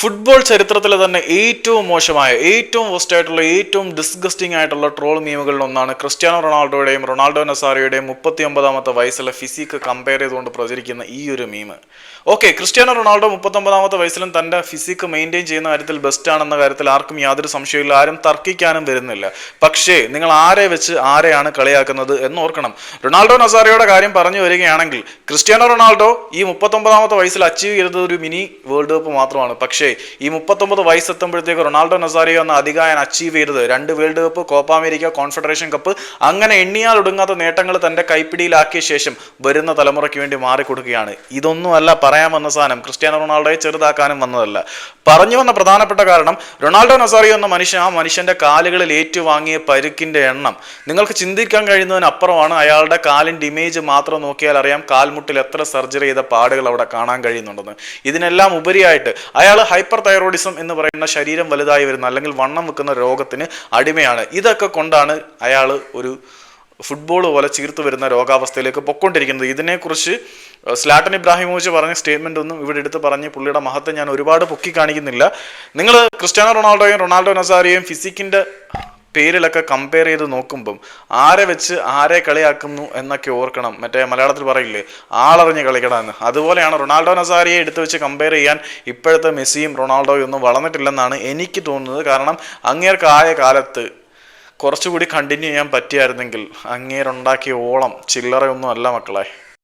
Football ചരിത്രത്തിലെ തന്നെ ഏറ്റവും മോശമായ ഏറ്റവും worst ആയിട്ടുള്ള ഏറ്റവും ഡിസ്ഗസ്റ്റിംഗ് ആയിട്ടുള്ള ട്രോൾ മീമുകളിൽ ഒന്നാണ് ക്രിസ്ത്യാനോ റൊണാൾഡോയുടെയും റൊണാൾഡോ നസാറിയുടെയും മുപ്പത്തി ഒമ്പതാമത്തെ വയസ്സിലെ ഫിസിക്ക് കമ്പയർ ചെയ്തുകൊണ്ട് പ്രചരിക്കുന്ന ഈ ഒരു മീം ഓക്കെ ക്രിസ്ത്യാനോ റൊണാൾഡോ മുപ്പത്തൊമ്പതാമത്തെ വയസ്സിലും തന്റെ ഫിസിക്ക് മെയിന്റെയിൻ ചെയ്യുന്ന കാര്യത്തിൽ ബെസ്റ്റ് ആണെന്ന കാര്യത്തിൽ ആർക്കും യാതൊരു സംശയമില്ല ആരും തർക്കിക്കാനും വരുന്നില്ല. പക്ഷേ നിങ്ങൾ ആരെ വെച്ച് ആരെയാണ് കളിയാക്കുന്നത് എന്ന് ഓർക്കണം. റൊണാൾഡോ നസാറിയുടെ കാര്യം പറഞ്ഞു വരികയാണെങ്കിൽ ക്രിസ്ത്യാനോ റൊണാൾഡോ ഈ മുപ്പത്തൊമ്പതാമത്തെ വയസ്സിൽ അച്ചീവ് ചെയ്തത് ഒരു മിനി വേൾഡ് കപ്പ് മാത്രമാണ്. പക്ഷേ ഈ മുപ്പത്തൊമ്പത് വയസ്സെത്തുമ്പോഴത്തേക്ക് റൊണാൾഡോ നസാരിയോ എന്ന അധികായൻ അച്ചീവ് ചെയ്തത്. രണ്ട് World Cup Copa America Confederation Cup അങ്ങനെ എണ്ണിയാൽ ഒടുങ്ങാത്ത നേട്ടങ്ങൾ തന്റെ കൈപ്പിടിയിലാക്കിയ ശേഷം വരുന്ന തലമുറയ്ക്ക് വേണ്ടി മാറിക്കൊടുക്കുകയാണ്. ഇതൊന്നുമല്ല പറയാൻ വന്ന സാധനം. ക്രിസ്ത്യാനോ റൊണാൾഡോയെ ചെറുതാക്കാനും വന്നതല്ല. പറഞ്ഞു വന്ന പ്രധാനപ്പെട്ട കാരണം റൊണാൾഡോ നസാറിയോ എന്ന മനുഷ്യൻ ആ മനുഷ്യന്റെ കാലുകളിൽ ഏറ്റുവാങ്ങിയ പരുക്കിന്റെ എണ്ണം. നിങ്ങൾക്ക് ചിന്തിക്കാൻ കഴിയുന്നതിനപ്പുറമാണ് അയാളുടെ കാലിന്റെ ഇമേജ് മാത്രം നോക്കിയാൽ അറിയാം കാൽമുട്ടിൽ എത്ര സർജറി ചെയ്ത പാടുകൾ അവിടെ കാണാൻ കഴിയുന്നുണ്ടെന്ന്. ഇതിനെല്ലാം ഉപരിയായിട്ട് അയാൾ ഹൈപ്പർ തൈറോയിഡിസം എന്ന് പറയുന്ന ശരീരം വലുതായി വരുന്ന അല്ലെങ്കിൽ വണ്ണം വെക്കുന്ന രോഗത്തിന് അടിമയാണ്. ഇതൊക്കെ കൊണ്ടാണ് അയാൾ ഒരു ഫുട്ബോൾ പോലെ ചീർത്തു വരുന്ന രോഗാവസ്ഥയിലേക്ക് പൊക്കൊണ്ടിരിക്കുന്നത് ഇതിനെക്കുറിച്ച് സ്ലാട്ടൻ ഇബ്രാഹിമോവിച്ച് പറഞ്ഞ സ്റ്റേറ്റ്മെന്റ് ഒന്നും ഇവിടെ എടുത്ത് പറഞ്ഞ് പുള്ളിയുടെ മഹത്വം ഞാൻ ഒരുപാട് പൊക്കി കാണിക്കുന്നില്ല. നിങ്ങൾ ക്രിസ്ത്യാനോ റൊണാൾഡോയും റൊണാൾഡോ നസാരിയെയും ഫിസിക്കിന്റെ പേരിലൊക്കെ കമ്പയർ ചെയ്ത് നോക്കുമ്പം ആരെ വെച്ച് ആരെ കളിയാക്കുന്നു എന്നൊക്കെ ഓർക്കണം. മറ്റേ മലയാളത്തിൽ പറയില്ലേ ആളറിഞ്ഞ് കളിക്കണമെന്ന് അതുപോലെയാണ് റൊണാൾഡോ നസാരിയെ എടുത്തു വെച്ച് കമ്പയർ ചെയ്യാൻ ഇപ്പോഴത്തെ മെസ്സിയും റൊണാൾഡോയും ഒന്നും വളർന്നിട്ടില്ലെന്നാണ് എനിക്ക് തോന്നുന്നത്. കാരണം അങ്ങേർക്കായ കാലത്ത് കുറച്ചുകൂടി കണ്ടിന്യൂ ചെയ്യാൻ പറ്റിയായിരുന്നെങ്കിൽ അങ്ങേരുണ്ടാക്കിയ ഓളം ചില്ലറയൊന്നും അല്ല മക്കളെ.